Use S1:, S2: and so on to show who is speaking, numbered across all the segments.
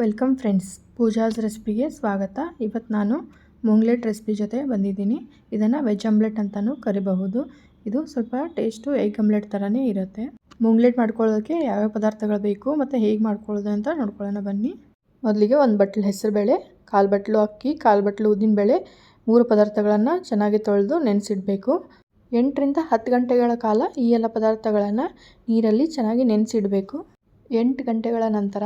S1: Welcome friends, Pooja's ರೆಸಿಪಿಗೆ ಸ್ವಾಗತ. ಇವತ್ತು ನಾನು ಮೊಂಗ್ಲೆಟ್ ರೆಸಿಪಿ ಜೊತೆ ಬಂದಿದ್ದೀನಿ. ಇದನ್ನು ವೆಜ್ ಆಮ್ಲೆಟ್ ಅಂತಲೂ ಕರಿಬಹುದು. ಇದು ಸ್ವಲ್ಪ ಟೇಸ್ಟು ಎಗ್ ಆಮ್ಲೆಟ್ ಥರನೇ ಇರುತ್ತೆ. ಮೊಂಗ್ಲೆಟ್ ಮಾಡ್ಕೊಳ್ಳೋದಕ್ಕೆ ಯಾವ್ಯಾವ ಪದಾರ್ಥಗಳು ಬೇಕು ಮತ್ತು ಹೇಗೆ ಮಾಡ್ಕೊಳ್ಳೋದು ಅಂತ ನೋಡ್ಕೊಳ್ಳೋಣ ಬನ್ನಿ. ಮೊದಲಿಗೆ ಒಂದು ಬಟ್ಲು ಹೆಸರುಬೇಳೆ ಕಾಲು ಬಟ್ಲು ಅಕ್ಕಿ, ಕಾಲು ಬಟ್ಲು ಉದ್ದಿನಬೇಳೆ ಮೂರು ಪದಾರ್ಥಗಳನ್ನು ಚೆನ್ನಾಗಿ ತೊಳೆದು ನೆನೆಸಿಡಬೇಕು. ಎಂಟರಿಂದ ಹತ್ತು ಗಂಟೆಗಳ ಕಾಲ ಈ ಎಲ್ಲ ಪದಾರ್ಥಗಳನ್ನು ನೀರಲ್ಲಿ ಚೆನ್ನಾಗಿ ನೆನೆಸಿಡಬೇಕು. ಎಂಟು ಗಂಟೆಗಳ ನಂತರ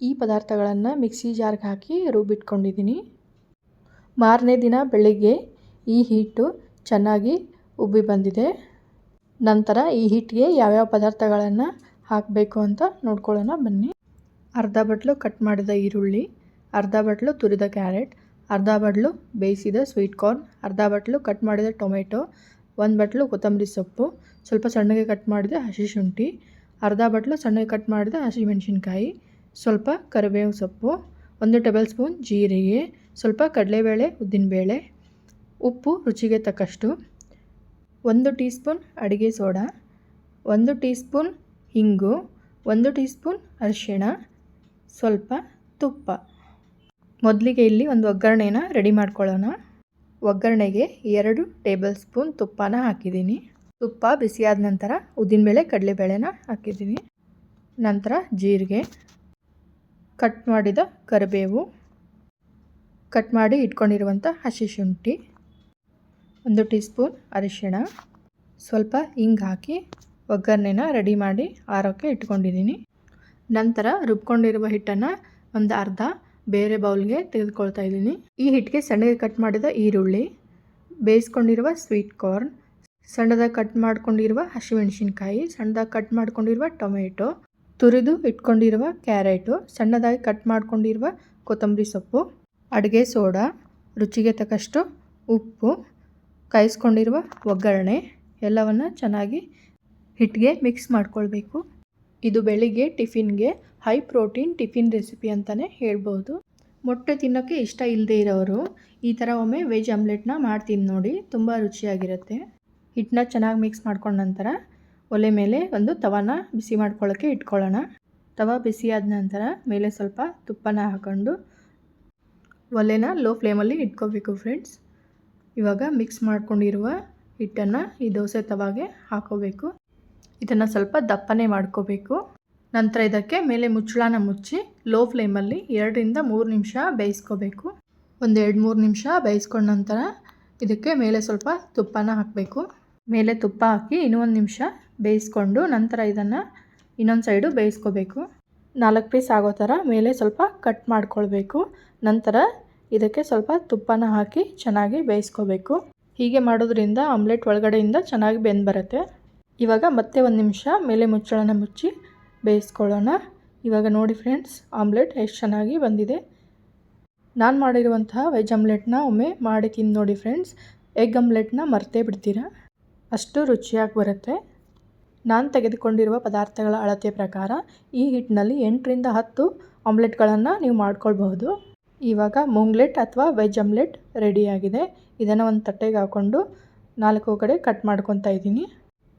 S1: ಈ ಪದಾರ್ಥಗಳನ್ನು ಮಿಕ್ಸಿ ಜಾರ್ಗೆ ಹಾಕಿ ರುಬ್ಬಿಟ್ಕೊಂಡಿದ್ದೀನಿ ಮಾರನೇ ದಿನ ಬೆಳಿಗ್ಗೆ ಈ ಹಿಟ್ಟು ಚೆನ್ನಾಗಿ ಉಬ್ಬಿ ಬಂದಿದೆ. ನಂತರ ಈ ಹಿಟ್ಟಿಗೆ ಯಾವ್ಯಾವ ಪದಾರ್ಥಗಳನ್ನು ಹಾಕಬೇಕು ಅಂತ ನೋಡ್ಕೊಳ್ಳೋಣ ಬನ್ನಿ. ಅರ್ಧ ಬಟ್ಲು ಕಟ್ ಮಾಡಿದ ಈರುಳ್ಳಿ, ಅರ್ಧ ಬಟ್ಲು ತುರಿದ ಕ್ಯಾರೆಟ್, ಅರ್ಧ ಬಟ್ಲು ಬೇಯಿಸಿದ ಸ್ವೀಟ್ ಕಾರ್ನ್, ಅರ್ಧ ಬಟ್ಲು ಕಟ್ ಮಾಡಿದ ಟೊಮೆಟೊ, ಒಂದು ಬಟ್ಲು ಕೊತ್ತಂಬರಿ ಸೊಪ್ಪು, ಸ್ವಲ್ಪ ಸಣ್ಣಗೆ ಕಟ್ ಮಾಡಿದ ಹಸಿ ಶುಂಠಿ, ಅರ್ಧ ಬಟ್ಲು ಸಣ್ಣಗೆ ಕಟ್ ಮಾಡಿದ ಹಸಿಮೆಣಸಿನ್ಕಾಯಿ ಸ್ವಲ್ಪ ಕರಿಬೇವು ಸೊಪ್ಪು, ಒಂದು ಟೇಬಲ್ ಸ್ಪೂನ್ ಜೀರಿಗೆ, ಸ್ವಲ್ಪ ಕಡಲೆಬೇಳೆ, ಉದ್ದಿನಬೇಳೆ, ಉಪ್ಪು ರುಚಿಗೆ ತಕ್ಕಷ್ಟು, ಒಂದು ಟೀ ಸ್ಪೂನ್ ಅಡುಗೆ ಸೋಡಾ, ಒಂದು ಟೀ ಸ್ಪೂನ್ ಹಿಂಗು ಒಂದು ಟೀ ಸ್ಪೂನ್ ಅರಿಶಿಣ, ಸ್ವಲ್ಪ ತುಪ್ಪ. ಮೊದಲಿಗೆ ಇಲ್ಲಿ ಒಂದು ಒಗ್ಗರಣೆನ ರೆಡಿ ಮಾಡ್ಕೊಳ್ಳೋಣ. ಒಗ್ಗರಣೆಗೆ ಎರಡು ಟೇಬಲ್ ಸ್ಪೂನ್ ತುಪ್ಪನ ಹಾಕಿದ್ದೀನಿ. ತುಪ್ಪ ಬಿಸಿಯಾದ ನಂತರ ಉದ್ದಿನಬೇಳೆ, ಕಡಲೆಬೇಳೆನ ಹಾಕಿದ್ದೀನಿ. ನಂತರ ಜೀರಿಗೆ ಕಟ್ ಮಾಡಿದ ಕರಿಬೇವು. ಕಟ್ ಮಾಡಿ ಇಟ್ಕೊಂಡಿರುವಂಥ ಹಸಿ ಶುಂಠಿ. ಒಂದು ಟೀ ಸ್ಪೂನ್ ಅರಿಶಿಣ. ಸ್ವಲ್ಪ ಹಿಂಗೆ ಹಾಕಿ ಒಗ್ಗರಣೆನ ರೆಡಿ ಮಾಡಿ ಆರೋಕ್ಕೆ ಇಟ್ಕೊಂಡಿದ್ದೀನಿ. ನಂತರ ರುಬ್ಕೊಂಡಿರುವ ಹಿಟ್ಟನ್ನು ಒಂದು ಅರ್ಧ ಬೇರೆ ಬೌಲ್ಗೆ ತೆಗೆದುಕೊಳ್ತಾ ಇದ್ದೀನಿ. ಈ ಹಿಟ್ಟಿಗೆ ಸಣ್ಣಗೆ ಕಟ್ ಮಾಡಿದ ಈರುಳ್ಳಿ, ಬೇಯಿಸ್ಕೊಂಡಿರುವ ಸ್ವೀಟ್ ಕಾರ್ನ್, ಸಣ್ಣದಾಗಿ ಕಟ್ ಮಾಡ್ಕೊಂಡಿರುವ ಹಸಿಮೆಣಸಿನ್ಕಾಯಿ, ಸಣ್ಣದಾಗಿ ಕಟ್ ಮಾಡ್ಕೊಂಡಿರುವ ಟೊಮೆಟೊ ತುರಿದು ಇಟ್ಕೊಂಡಿರುವ ಕ್ಯಾರೆಟು, ಸಣ್ಣದಾಗಿ ಕಟ್ ಮಾಡ್ಕೊಂಡಿರುವ ಕೊತ್ತಂಬರಿ ಸೊಪ್ಪು, ಅಡುಗೆ ಸೋಡಾ, ರುಚಿಗೆ ತಕ್ಕಷ್ಟು ಉಪ್ಪು, ಕಾಯಿಸ್ಕೊಂಡಿರುವ ಒಗ್ಗರಣೆ, ಎಲ್ಲವನ್ನು ಚೆನ್ನಾಗಿ ಹಿಟ್ಟಿಗೆ ಮಿಕ್ಸ್ ಮಾಡ್ಕೊಳ್ಬೇಕು. ಇದು ಬೆಳಿಗ್ಗೆ ಟಿಫಿನ್ಗೆ ಹೈ ಪ್ರೋಟೀನ್ ಟಿಫಿನ್ ರೆಸಿಪಿ ಅಂತಲೇ ಹೇಳ್ಬೋದು. ಮೊಟ್ಟೆ ತಿನ್ನೋಕ್ಕೆ ಇಷ್ಟ ಇಲ್ಲದೆ ಇರೋರು, ಈ ಥರ ಒಮ್ಮೆ ವೆಜ್ ಆಮ್ಲೆಟ್ನ ಮಾಡ್ತೀನಿ ನೋಡಿ, ತುಂಬ ರುಚಿಯಾಗಿರುತ್ತೆ. ಹಿಟ್ಟನ್ನ ಚೆನ್ನಾಗಿ ಮಿಕ್ಸ್ ಮಾಡ್ಕೊಂಡ ನಂತರ ಒಲೆ ಮೇಲೆ ಒಂದು ತವಾನ ಬಿಸಿ ಮಾಡ್ಕೊಳ್ಳೋಕ್ಕೆ ಇಟ್ಕೊಳ್ಳೋಣ. ತವ ಬಿಸಿಯಾದ ನಂತರ ಮೇಲೆ ಸ್ವಲ್ಪ ತುಪ್ಪನ ಹಾಕ್ಕೊಂಡು ಒಲೆನ ಲೋ ಫ್ಲೇಮಲ್ಲಿ ಇಟ್ಕೋಬೇಕು ಫ್ರೆಂಡ್ಸ್ ಇವಾಗ ಮಿಕ್ಸ್ ಮಾಡ್ಕೊಂಡಿರುವ ಹಿಟ್ಟನ್ನು ಈ ದೋಸೆ ತವಾಗೆ ಹಾಕೋಬೇಕು. ಇದನ್ನು ಸ್ವಲ್ಪ ದಪ್ಪನೆ ಮಾಡ್ಕೋಬೇಕು. ನಂತರ ಇದಕ್ಕೆ ಮೇಲೆ ಮುಚ್ಚಳನ ಮುಚ್ಚಿ ಲೋ ಫ್ಲೇಮಲ್ಲಿ ಎರಡರಿಂದ ಮೂರು ನಿಮಿಷ ಬೇಯಿಸ್ಕೋಬೇಕು. ಒಂದು ಎರಡು ಮೂರು ನಿಮಿಷ ಬೇಯಿಸ್ಕೊಂಡ ನಂತರ ಇದಕ್ಕೆ ಮೇಲೆ ಸ್ವಲ್ಪ ತುಪ್ಪನ ಹಾಕಬೇಕು. ಮೇಲೆ ತುಪ್ಪ ಹಾಕಿ ಇನ್ನೂ ಒಂದು ನಿಮಿಷ ಬೇಯಿಸ್ಕೊಂಡು ನಂತರ ಇದನ್ನು ಇನ್ನೊಂದು ಸೈಡು ಬೇಯಿಸ್ಕೋಬೇಕು. ನಾಲ್ಕು ಪೀಸ್ ಆಗೋ ಥರ ಮೇಲೆ ಸ್ವಲ್ಪ ಕಟ್ ಮಾಡ್ಕೊಳ್ಬೇಕು. ನಂತರ ಇದಕ್ಕೆ ಸ್ವಲ್ಪ ತುಪ್ಪನ ಹಾಕಿ ಚೆನ್ನಾಗಿ ಬೇಯಿಸ್ಕೋಬೇಕು. ಹೀಗೆ ಮಾಡೋದ್ರಿಂದ ಆಮ್ಲೆಟ್ ಒಳಗಡೆಯಿಂದ ಚೆನ್ನಾಗಿ ಬೆಂದು ಬರುತ್ತೆ. ಇವಾಗ ಮತ್ತೆ ಒಂದು ನಿಮಿಷ ಮೇಲೆ ಮುಚ್ಚಳನ ಮುಚ್ಚಿ ಬೇಯಿಸ್ಕೊಳ್ಳೋಣ. ಇವಾಗ ನೋಡಿ ಫ್ರೆಂಡ್ಸ್ ಆಮ್ಲೆಟ್ ಎಷ್ಟು ಚೆನ್ನಾಗಿ ಬಂದಿದೆ. ನಾನು ಮಾಡಿರುವಂತಹ ವೆಜ್ ಆಮ್ಲೆಟ್ನ ಒಮ್ಮೆ ಮಾಡಿ ತಿಂದು ನೋಡಿ ಫ್ರೆಂಡ್ಸ್ ಎಗ್ ಆಮ್ಲೆಟ್ನ ಮರ್ತೇ ಬಿಡ್ತೀರಾ? ಅಷ್ಟು ರುಚಿಯಾಗಿ ಬರುತ್ತೆ. ನಾನು ತೆಗೆದುಕೊಂಡಿರುವ ಪದಾರ್ಥಗಳ ಅಳತೆ ಪ್ರಕಾರ ಈ ಹಿಟ್ಟಿನಲ್ಲಿ ಎಂಟರಿಂದ ಹತ್ತು ಆಮ್ಲೆಟ್ಗಳನ್ನು ನೀವು ಮಾಡ್ಕೊಳ್ಬಹುದು. ಇವಾಗ ಮುಂಗ್ಲೆಟ್ ಅಥವಾ ವೆಜ್ ಆಮ್ಲೆಟ್ ರೆಡಿಯಾಗಿದೆ ಇದನ್ನು ಒಂದು ತಟ್ಟೆಗೆ ಹಾಕ್ಕೊಂಡು ನಾಲ್ಕು ಕಡೆ ಕಟ್ ಮಾಡ್ಕೊತಾ ಇದ್ದೀನಿ.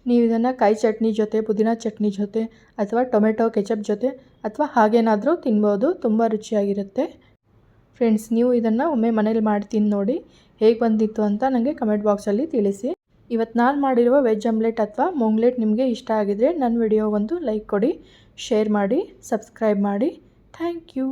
S1: ನೀವು ಇದನ್ನು ಕಾಯಿ ಚಟ್ನಿ ಜೊತೆ, ಪುದೀನ ಚಟ್ನಿ ಜೊತೆ ಅಥವಾ ಟೊಮೆಟೊ, ಕೆಚಪ್ ಜೊತೆ ಅಥವಾ ಹಾಗೇನಾದರೂ ತಿನ್ಬೋದು. ತುಂಬ ರುಚಿಯಾಗಿರುತ್ತೆ. ಫ್ರೆಂಡ್ಸ್, ನೀವು ಇದನ್ನು ಒಮ್ಮೆ ಮನೇಲಿ ಮಾಡಿ ತಿಂದು ನೋಡಿ ಹೇಗೆ ಬಂದಿತ್ತು ಅಂತ ನನಗೆ ಕಮೆಂಟ್ ಬಾಕ್ಸಲ್ಲಿ ತಿಳಿಸಿ. ಇವತ್ತು ನಾನು ಮಾಡಿರುವ ವೆಜ್ ಆಮ್ಲೆಟ್ ಅಥವಾ ಮೊಂಗ್ಲೆಟ್ ನಿಮಗೆ ಇಷ್ಟ ಆಗಿದರೆ ನನ್ನ ವಿಡಿಯೋ ಒಂದು ಲೈಕ್ ಕೊಡಿ, ಶೇರ್ ಮಾಡಿ, ಸಬ್ಸ್ಕ್ರೈಬ್ ಮಾಡಿ. Thank you.